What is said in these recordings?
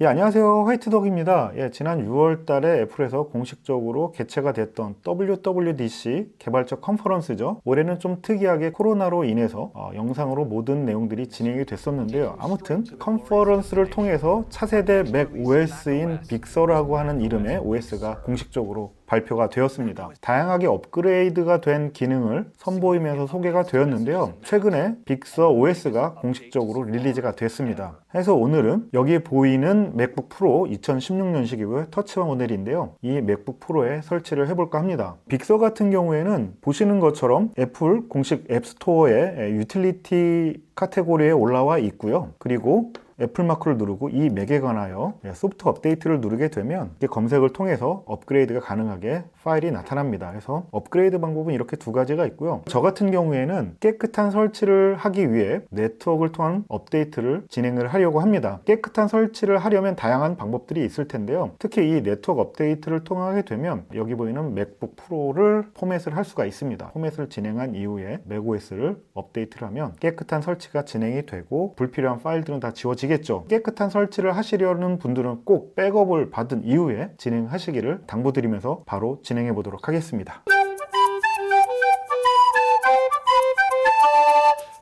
예, 안녕하세요. 화이트덕입니다. 예, 지난 6월 달에 애플에서 공식적으로 개최가 됐던 WWDC 개발적 컨퍼런스죠. 올해는 좀 특이하게 코로나로 인해서 어, 영상으로 모든 내용들이 진행이 됐었는데요. 아무튼 컨퍼런스를 통해서 차세대 맥 OS인 빅서라고 하는 이름의 OS가 공식적으로 발표가 되었습니다. 다양하게 업그레이드가 된 기능을 선보이면서 소개가 되었는데요. 최근에 빅서 OS가 공식적으로 릴리즈가 됐습니다. 해서 오늘은 여기 보이는 맥북 프로 2016년식이고요. 터치바 모델인데요. 이 맥북 프로에 설치를 해볼까 합니다. 빅서 같은 경우에는 보시는 것처럼 애플 공식 앱스토어에 유틸리티 카테고리에 올라와 있고요. 그리고 애플 마크를 누르고 이 맥에 관하여 소프트 업데이트를 누르게 되면 검색을 통해서 업그레이드가 가능하게 파일이 나타납니다. 그래서 업그레이드 방법은 이렇게 두 가지가 있고요. 저 같은 경우에는 깨끗한 설치를 하기 위해 네트워크를 통한 업데이트를 진행을 하려고 합니다. 깨끗한 설치를 하려면 다양한 방법들이 있을 텐데요. 특히 이 네트워크 업데이트를 통하게 되면 여기 보이는 맥북 프로를 포맷을 할 수가 있습니다. 포맷을 진행한 이후에 맥OS를 업데이트를 하면 깨끗한 설치가 진행이 되고 불필요한 파일들은 다 지워지게 아시겠죠? 깨끗한 설치를 하시려는 분들은 꼭 백업을 받은 이후에 진행하시기를 당부드리면서 바로 진행해 보도록 하겠습니다.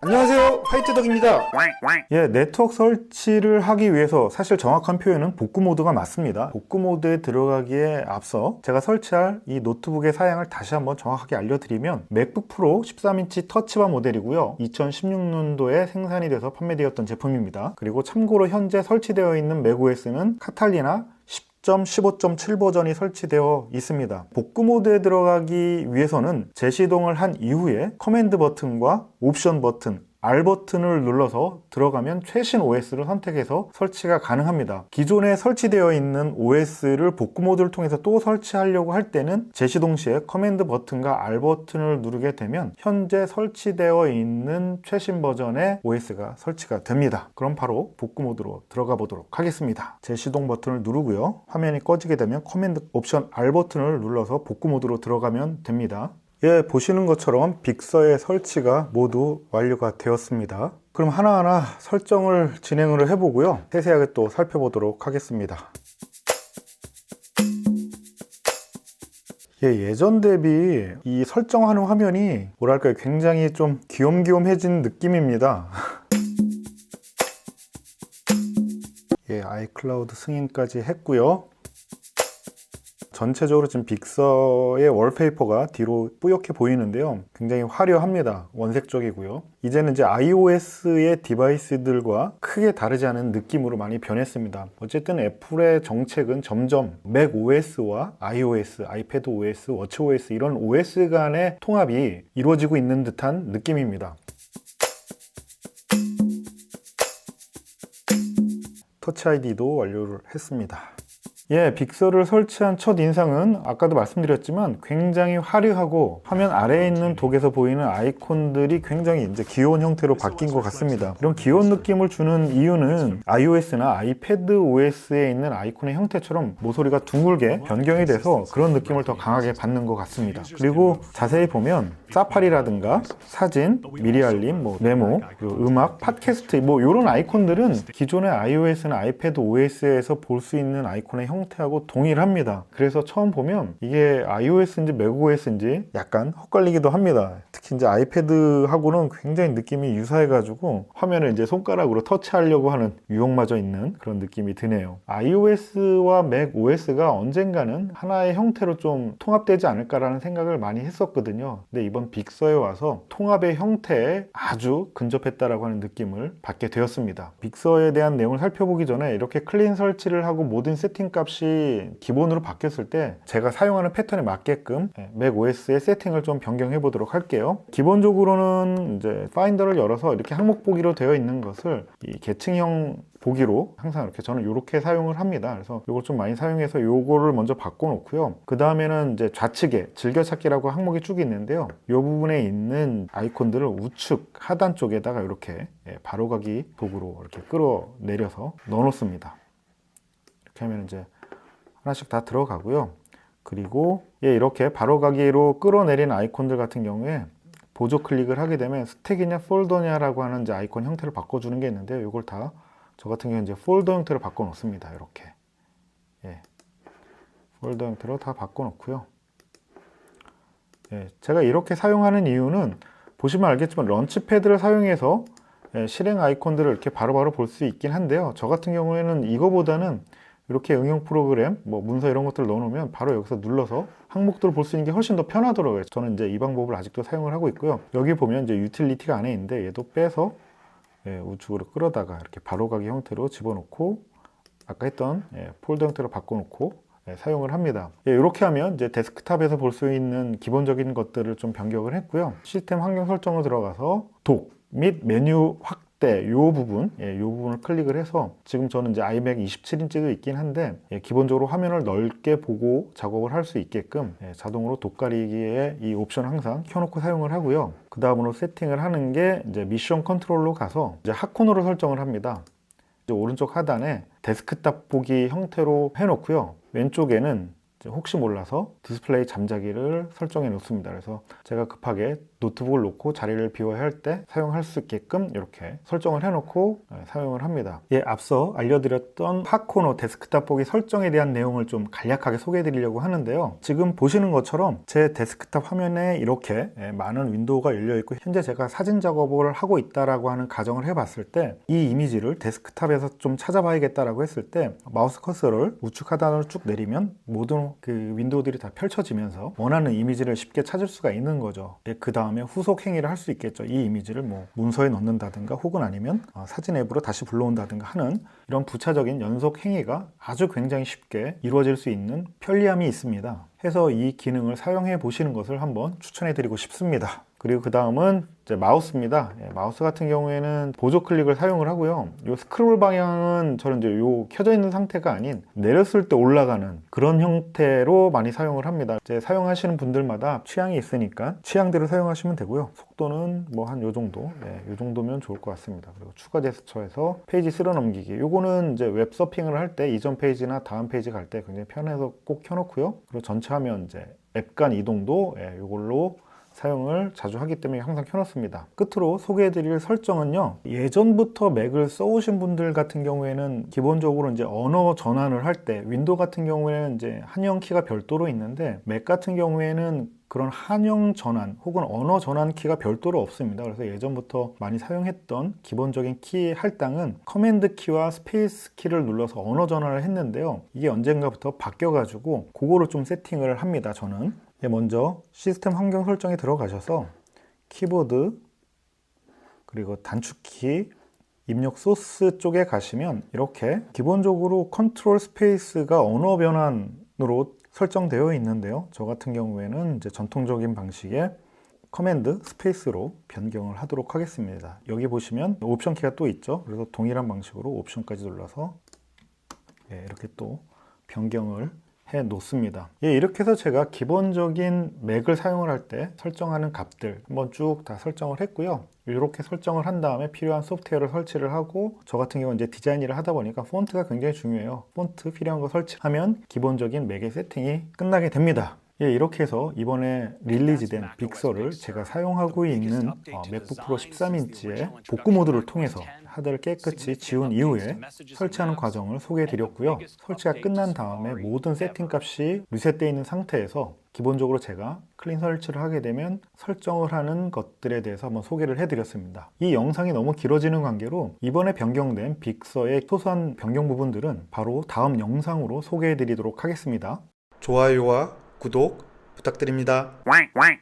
안녕하세요 화이트덕입니다. 예, 네트워크 설치를 하기 위해서 사실 정확한 표현은 복구 모드가 맞습니다. 복구 모드에 들어가기에 앞서 제가 설치할 이 노트북의 사양을 다시 한번 정확하게 알려드리면 맥북 프로 13인치 터치바 모델이고요. 2016년도에 생산이 돼서 판매되었던 제품입니다. 그리고 참고로 현재 설치되어 있는 맥OS는 카탈리나 10.15.7 버전이 설치되어 있습니다. 복구 모드에 들어가기 위해서는 재시동을 한 이후에 커맨드 버튼과 옵션 버튼, R 버튼을 눌러서 들어가면 최신 OS를 선택해서 설치가 가능합니다. 기존에 설치되어 있는 OS를 복구 모드를 통해서 또 설치하려고 할 때는 제시 동시에 커맨드 버튼과 R 버튼을 누르게 되면 현재 설치되어 있는 최신 버전의 OS가 설치가 됩니다. 그럼 바로 복구 모드로 들어가 보도록 하겠습니다. 제시동 버튼을 누르고요. 화면이 꺼지게 되면 커맨드 옵션 R 버튼을 눌러서 복구 모드로 들어가면 됩니다. 예, 보시는 것처럼 빅서의 설치가 모두 완료가 되었습니다. 그럼 하나하나 설정을 진행을 해보고요. 세세하게 또 살펴보도록 하겠습니다. 예, 예전 대비 이 설정하는 화면이 뭐랄까요 굉장히 좀 귀염귀염해진 느낌입니다. 예, 아이클라우드 승인까지 했고요. 전체적으로 지금 빅서의 월페이퍼가 뒤로 뿌옇게 보이는데요. 굉장히 화려합니다. 원색적이고요. 이제는 이제 iOS의 디바이스들과 크게 다르지 않은 느낌으로 많이 변했습니다. 어쨌든 애플의 정책은 점점 macOS와 iOS, iPadOS, watchOS 이런 OS 간의 통합이 이루어지고 있는 듯한 느낌입니다. 터치 아이디도 완료를 했습니다. 예, 빅서를 설치한 첫 인상은 아까도 말씀드렸지만 굉장히 화려하고 화면 아래에 있는 독에서 보이는 아이콘들이 굉장히 이제 귀여운 형태로 바뀐 것 같습니다. 이런 귀여운 느낌을 주는 이유는 iOS나 아이패드 OS에 있는 아이콘의 형태처럼 모서리가 둥글게 변경이 돼서 그런 느낌을 더 강하게 받는 것 같습니다. 그리고 자세히 보면 사파리라든가 사진, 미리 알림, 뭐 메모, 음악, 팟캐스트 뭐 이런 아이콘들은 기존의 iOS나 아이패드 OS에서 볼 수 있는 아이콘의 형 태하고 동일합니다. 그래서 처음 보면 이게 iOS인지 macOS인지 약간 헛갈리기도 합니다. 특히 이제 아이패드하고는 굉장히 느낌이 유사해가지고 화면을 이제 손가락으로 터치하려고 하는 유형마저 있는 그런 느낌이 드네요. iOS와 macOS가 언젠가는 하나의 형태로 좀 통합되지 않을까라는 생각을 많이 했었거든요. 근데 이번 빅서에 와서 통합의 형태에 아주 근접했다라고 하는 느낌을 받게 되었습니다. 빅서에 대한 내용을 살펴보기 전에 이렇게 클린 설치를 하고 모든 세팅 값이 기본으로 바뀌었을 때 제가 사용하는 패턴에 맞게끔 macOS의 세팅을 좀 변경해 보도록 할게요. 기본적으로는 이제 파인더를 열어서 이렇게 항목 보기로 되어 있는 것을 이 계층형 보기로 항상 이렇게 저는 이렇게 사용을 합니다. 그래서 이걸 좀 많이 사용해서 이거를 먼저 바꿔 놓고요. 그 다음에는 이제 좌측에 즐겨찾기라고 항목이 쭉 있는데요. 이 부분에 있는 아이콘들을 우측 하단 쪽에다가 이렇게 예, 바로가기 도구로 이렇게 끌어내려서 넣어 놓습니다. 이렇게 하면 이제 하나씩 다 들어가고요. 그리고 예, 이렇게 바로가기로 끌어내린 아이콘들 같은 경우에 보조 클릭을 하게 되면 스택이냐 폴더냐라고 하는 이제 아이콘 형태를 바꿔주는 게 있는데요. 이걸 다 저 같은 경우는 이제 폴더 형태로 바꿔 놓습니다. 이렇게. 예. 폴더 형태로 다 바꿔 놓고요. 예, 제가 이렇게 사용하는 이유는 보시면 알겠지만 런치패드를 사용해서 예, 실행 아이콘들을 이렇게 바로바로 볼 수 있긴 한데요. 저 같은 경우에는 이거보다는 이렇게 응용 프로그램, 뭐 문서 이런 것들을 넣어놓으면 바로 여기서 눌러서 항목들을 볼 수 있는 게 훨씬 더 편하더라고요. 저는 이제 이 방법을 아직도 사용을 하고 있고요. 여기 보면 이제 유틸리티가 안에 있는데 얘도 빼서 예, 우측으로 끌어다가 이렇게 바로가기 형태로 집어넣고 아까 했던 예, 폴더 형태로 바꿔놓고 예, 사용을 합니다. 예, 이렇게 하면 이제 데스크탑에서 볼 수 있는 기본적인 것들을 좀 변경을 했고요. 시스템 환경 설정으로 들어가서 독 및 메뉴 확 대요 부분, 예, 요 부분을 클릭을 해서 지금 저는 이제 아이맥 27인치도 있긴 한데 예, 기본적으로 화면을 넓게 보고 작업을 할 수 있게끔 예, 자동으로 독 가리기에 이 옵션 항상 켜놓고 사용을 하고요. 그 다음으로 세팅을 하는 게 이제 미션 컨트롤로 가서 이제 핫코너로 설정을 합니다. 이제 오른쪽 하단에 데스크탑 보기 형태로 해놓고요. 왼쪽에는 혹시 몰라서 디스플레이 잠자기를 설정해 놓습니다. 그래서 제가 급하게 노트북을 놓고 자리를 비워야 할 때 사용할 수 있게끔 이렇게 설정을 해놓고 네, 사용을 합니다. 예, 앞서 알려드렸던 핫코너 데스크탑 보기 설정에 대한 내용을 좀 간략하게 소개해 드리려고 하는데요. 지금 보시는 것처럼 제 데스크탑 화면에 이렇게 예, 많은 윈도우가 열려 있고 현재 제가 사진 작업을 하고 있다라고 하는 가정을 해봤을 때 이 이미지를 데스크탑에서 좀 찾아봐야겠다라고 했을 때 마우스 커서를 우측 하단으로 쭉 내리면 모든 그 윈도우들이 다 펼쳐지면서 원하는 이미지를 쉽게 찾을 수가 있는 거죠. 예, 그 다음 에 후속 행위를 할 수 있겠죠. 이 이미지를 뭐 문서에 넣는다든가 혹은 아니면 어, 사진 앱으로 다시 불러온다든가 하는 이런 부차적인 연속 행위가 아주 굉장히 쉽게 이루어질 수 있는 편리함이 있습니다. 해서 이 기능을 사용해 보시는 것을 한번 추천해 드리고 싶습니다. 그리고 그 다음은 마우스입니다. 예, 마우스 같은 경우에는 보조 클릭을 사용을 하고요. 이 스크롤 방향은 저는 이제 요 켜져 있는 상태가 아닌 내렸을 때 올라가는 그런 형태로 많이 사용을 합니다. 이제 사용하시는 분들마다 취향이 있으니까 취향대로 사용하시면 되고요. 속도는 뭐 한 요 정도, 예, 요 정도면 좋을 것 같습니다. 그리고 추가 제스처에서 페이지 쓸어 넘기기. 요거는 이제 웹 서핑을 할 때 이전 페이지나 다음 페이지 갈 때 굉장히 편해서 꼭 켜놓고요. 그리고 전체 화면 이제 앱간 이동도 예, 요걸로 사용을 자주 하기 때문에 항상 켜놓습니다. 끝으로 소개해드릴 설정은요. 예전부터 맥을 써오신 분들 같은 경우에는 기본적으로 이제 언어 전환을 할 때 윈도우 같은 경우에는 이제 한영 키가 별도로 있는데 맥 같은 경우에는 그런 한영 전환 혹은 언어 전환 키가 별도로 없습니다. 그래서 예전부터 많이 사용했던 기본적인 키의 할당은 커맨드 키와 스페이스 키를 눌러서 언어 전환을 했는데요. 이게 언젠가부터 바뀌어가지고 그거를 좀 세팅을 합니다. 저는 예, 먼저 시스템 환경 설정에 들어가셔서 키보드 그리고 단축키 입력 소스 쪽에 가시면 이렇게 기본적으로 컨트롤 스페이스가 언어 변환으로 설정되어 있는데요. 저 같은 경우에는 이제 전통적인 방식의 커맨드 스페이스로 변경을 하도록 하겠습니다. 여기 보시면 옵션 키가 또 있죠. 그래서 동일한 방식으로 옵션까지 눌러서 예, 이렇게 또 변경을 해 놓습니다. 예, 이렇게 해서 제가 기본적인 맥을 사용을 할 때 설정하는 값들 한번 쭉 다 설정을 했고요. 이렇게 설정을 한 다음에 필요한 소프트웨어를 설치를 하고 저 같은 경우는 이제 디자인 일을 하다 보니까 폰트가 굉장히 중요해요. 폰트 필요한 거 설치하면 기본적인 맥의 세팅이 끝나게 됩니다. 예, 이렇게 해서 이번에 릴리즈된 빅서를 제가 사용하고 있는 어, 맥북 프로 13인치의 복구 모드를 통해서 하드를 깨끗이 지운 이후에 설치하는 과정을 소개해 드렸고요. 설치가 끝난 다음에 모든 세팅 값이 리셋되어 있는 상태에서 기본적으로 제가 클린 설치를 하게 되면 설정을 하는 것들에 대해서 한번 소개를 해드렸습니다. 이 영상이 너무 길어지는 관계로 이번에 변경된 빅서의 소소한 변경 부분들은 바로 다음 영상으로 소개해 드리도록 하겠습니다. 좋아요와 구독 부탁드립니다.